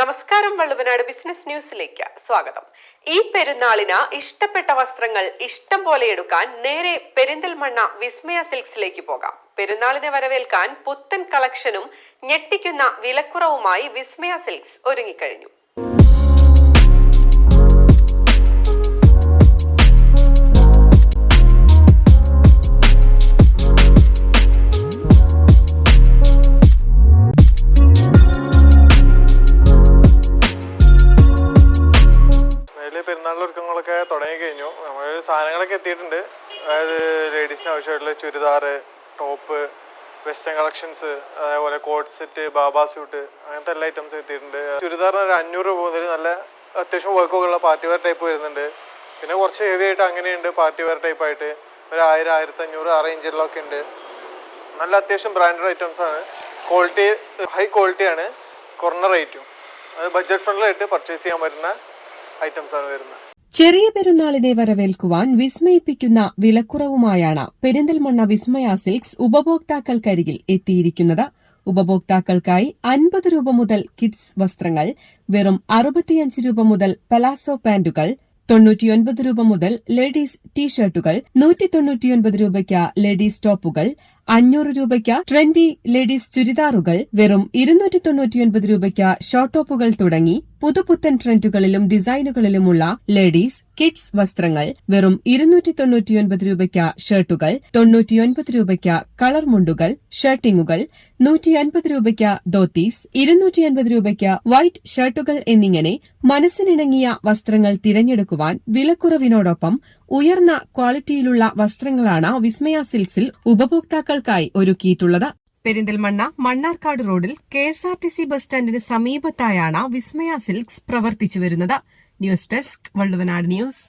നമസ്കാരം വള്ളുവനാട് ബിസിനസ് ന്യൂസിലേക്ക് സ്വാഗതം. ഈ പെരുന്നാളിന് ഇഷ്ടപ്പെട്ട വസ്ത്രങ്ങൾ ഇഷ്ടം പോലെ എടുക്കാൻ നേരെ പെരിന്തൽമണ്ണ വിസ്മയ സിൽക്സിലേക്ക് പോകാം. പെരുന്നാളിനെ വരവേൽക്കാൻ പുത്തൻ കളക്ഷനും ഞെട്ടിക്കുന്ന വിലക്കുറവുമായി വിസ്മയ സിൽക്സ് ഒരുങ്ങിക്കഴിഞ്ഞു. പെരുന്നാളിന്റെ തുടങ്ങി കഴിഞ്ഞു. നമ്മൾ സാധനങ്ങളൊക്കെ എത്തിയിട്ടുണ്ട്. അതായത് ലേഡീസിന് ആവശ്യമായിട്ടുള്ള ചുരിദാർ ടോപ്പ് വെസ്റ്റേൺ കളക്ഷൻസ് അതേപോലെ കോട്ട് സെറ്റ് ബാബാ സ്യൂട്ട് അങ്ങനത്തെ എല്ലാ ഐറ്റംസും എത്തിയിട്ടുണ്ട്. ചുരിദാറിന് ഒരു അഞ്ഞൂറ് രൂപ മുതൽ നല്ല അത്യാവശ്യം വർക്കൊക്കെ ഉള്ള പാർട്ടി വെയർ ടൈപ്പ് വരുന്നുണ്ട്. പിന്നെ കുറച്ച് ഹെവി ആയിട്ട് അങ്ങനെയുണ്ട് പാർട്ടി വെയർ ടൈപ്പ് ആയിട്ട്. ഒരു ആയിരം ആയിരത്തി അഞ്ഞൂറ് ആ റേഞ്ചിലൊക്കെ ഉണ്ട്. നല്ല അത്യാവശ്യം ബ്രാൻഡഡ് ഐറ്റംസ് ആണ്. ക്വാളിറ്റി ഹൈ ക്വാളിറ്റിയാണ് കുറഞ്ഞ റേറ്റും അത് ബഡ്ജറ്റ് ഫ്രണ്ട്ലായിട്ട് പർച്ചേസ് ചെയ്യാൻ പറ്റുന്ന ഐറ്റംസ് ആണ് വരുന്നത്. ചെറിയ പെരുന്നാളിനെ വരവേൽക്കുവാൻ വിസ്മയിപ്പിക്കുന്ന വിലക്കുറവുമായാണ് പെരിന്തൽമണ്ണ വിസ്മയ സിൽക്സ് ഉപഭോക്താക്കൾക്കരികിൽ എത്തിയിരിക്കുന്നത്. ഉപഭോക്താക്കൾക്കായി അൻപത് രൂപ മുതൽ കിഡ്സ് വസ്ത്രങ്ങൾ വെറും അറുപത്തിയഞ്ച് രൂപ മുതൽ പലാസോ പാന്റുകൾ തൊണ്ണൂറ്റിയൊൻപത് രൂപ മുതൽ ലേഡീസ് ടീഷർട്ടുകൾ നൂറ്റി തൊണ്ണൂറ്റിയൊൻപത് രൂപയ്ക്ക് ലേഡീസ് ടോപ്പുകൾ അഞ്ഞൂറ് രൂപയ്ക്ക് ട്രെൻഡി ലേഡീസ് ചുരിദാറുകൾ വെറും ഇരുന്നൂറ്റി തൊണ്ണൂറ്റിയൊൻപത് രൂപയ്ക്ക് ഷോർട്ട് ടോപ്പുകൾ തുടങ്ങി പുതുപുത്തൻ ട്രെൻഡുകളിലും ഡിസൈനുകളിലുമുള്ള ലേഡീസ് കിഡ്സ് വസ്ത്രങ്ങൾ വെറും ഇരുന്നൂറ്റി തൊണ്ണൂറ്റിയൊൻപത് രൂപയ്ക്ക് ഷർട്ടുകൾ തൊണ്ണൂറ്റിയൊൻപത് രൂപയ്ക്ക് കളർ മുണ്ടുകൾ ഷർട്ടിങ്ങുകൾ നൂറ്റി അൻപത് രൂപയ്ക്ക് ധോത്തീസ് ഇരുന്നൂറ്റി അൻപത് രൂപയ്ക്ക് വൈറ്റ് ഷർട്ടുകൾ എന്നിങ്ങനെ മനസ്സിനിണങ്ങിയ വസ്ത്രങ്ങൾ തിരഞ്ഞെടുക്കുവാൻ വിലക്കുറവിനോടൊപ്പം ഉയർന്ന ക്വാളിറ്റിയിലുള്ള വസ്ത്രങ്ങളാണ് വിസ്മയ സിൽക്സിൽ ഉപഭോക്താക്കൾക്കായി ഒരുക്കിയിട്ടുള്ളത്. പെരിന്തൽമണ്ണ മണ്ണാർക്കാട് റോഡിൽ K S R T C bus സ്റ്റാൻഡിന് സമീപത്തായാണ് വിസ്മയ സിൽക്സ് പ്രവർത്തിച്ചു വരുന്നത്. News desk Valluvanad news.